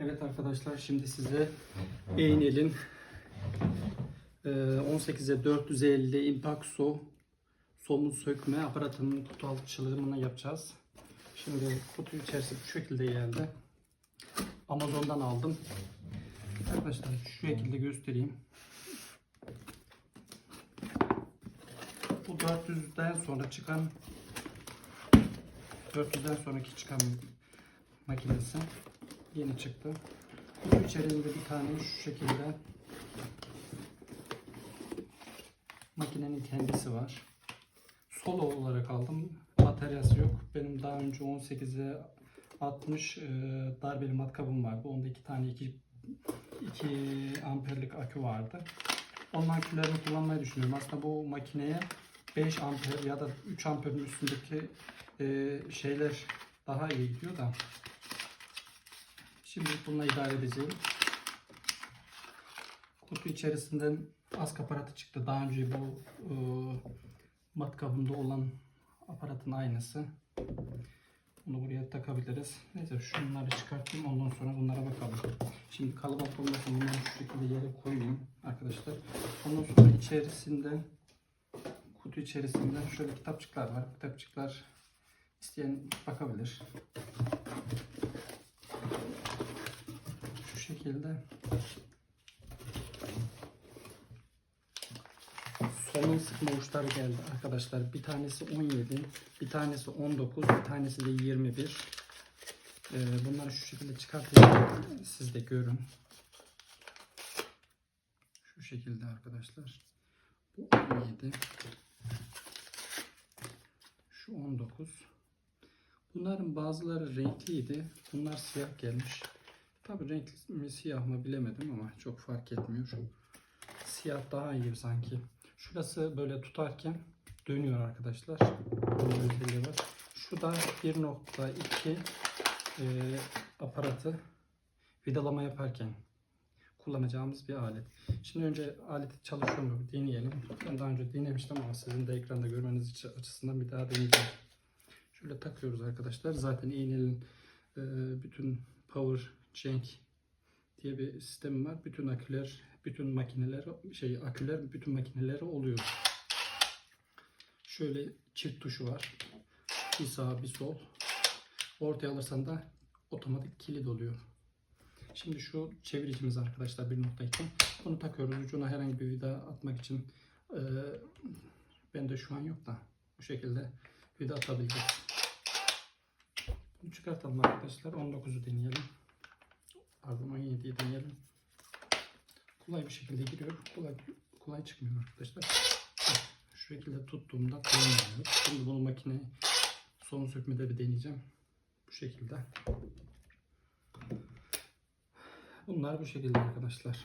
Evet arkadaşlar şimdi size Eynel'in e, 18'e 450 Impaxo somun sökme aparatının kutu açılımını yapacağız. Şimdi kutu içerisi bu şekilde geldi. Amazon'dan aldım. Arkadaşlar şu şekilde göstereyim. Bu 400'den sonra çıkan 400'den sonraki çıkan makinesi yeni çıktı. Kutu içerisinde bir tane şu şekilde makinenin kendisi var. Solo olarak aldım. Bataryası yok. Benim daha önce 18'e 60 e, darbeli matkabım vardı. Onda iki tane 2 2 amperlik akü vardı. Onun akülerini kullanmayı düşünüyorum. Aslında bu makineye 5 amper ya da 3 amperin üstündeki e, şeyler daha iyi gidiyor da Şimdi bununla idare edeceğim. Kutu içerisinden ask aparatı çıktı. Daha önce bu e, matkabında olan aparatın aynısı. Bunu buraya takabiliriz. Neyse şunları çıkartayım ondan sonra bunlara bakalım. Şimdi kalabalık olmasın bunları şu şekilde yere koyayım arkadaşlar. Ondan sonra içerisinde kutu içerisinde şöyle kitapçıklar var. Kitapçıklar isteyen bakabilir. Şu şekilde Somun sıkma uçları geldi arkadaşlar. Bir tanesi 17, bir tanesi 19, bir tanesi de 21. Ee, bunları şu şekilde çıkartayım. Siz de görün. Şu şekilde arkadaşlar. Bu 17. Şu 19. Bunların bazıları renkliydi. Bunlar siyah gelmiş. Tabi renk mi siyah mı bilemedim ama çok fark etmiyor. Siyah daha iyi sanki. Şurası böyle tutarken dönüyor arkadaşlar. Var. Şu da 1.2 e, aparatı vidalama yaparken kullanacağımız bir alet. Şimdi önce aleti çalışıyor mu deneyelim. Ben daha önce denemiştim ama sizin de ekranda görmeniz açısından bir daha deneyeceğim. Şöyle takıyoruz arkadaşlar. Zaten iğnenin e, bütün power Cenk diye bir sistemi var. Bütün aküler, bütün makineler, şey aküler bütün makineleri oluyor. Şöyle çift tuşu var. Bir sağ bir sol. Ortaya alırsan da otomatik kilit oluyor. Şimdi şu çeviricimiz arkadaşlar 1.2. Bunu takıyoruz. Ucuna herhangi bir vida atmak için e, bende şu an yok da bu şekilde vida atabiliriz. Bunu çıkartalım arkadaşlar. 19'u deneyelim. Pardon 17'yi deneyelim. Kolay bir şekilde giriyor. Kolay kolay çıkmıyor arkadaşlar. Şu şekilde tuttuğumda koymuyor. Şimdi bunu makine son sökmede bir deneyeceğim. Bu şekilde. Bunlar bu şekilde arkadaşlar.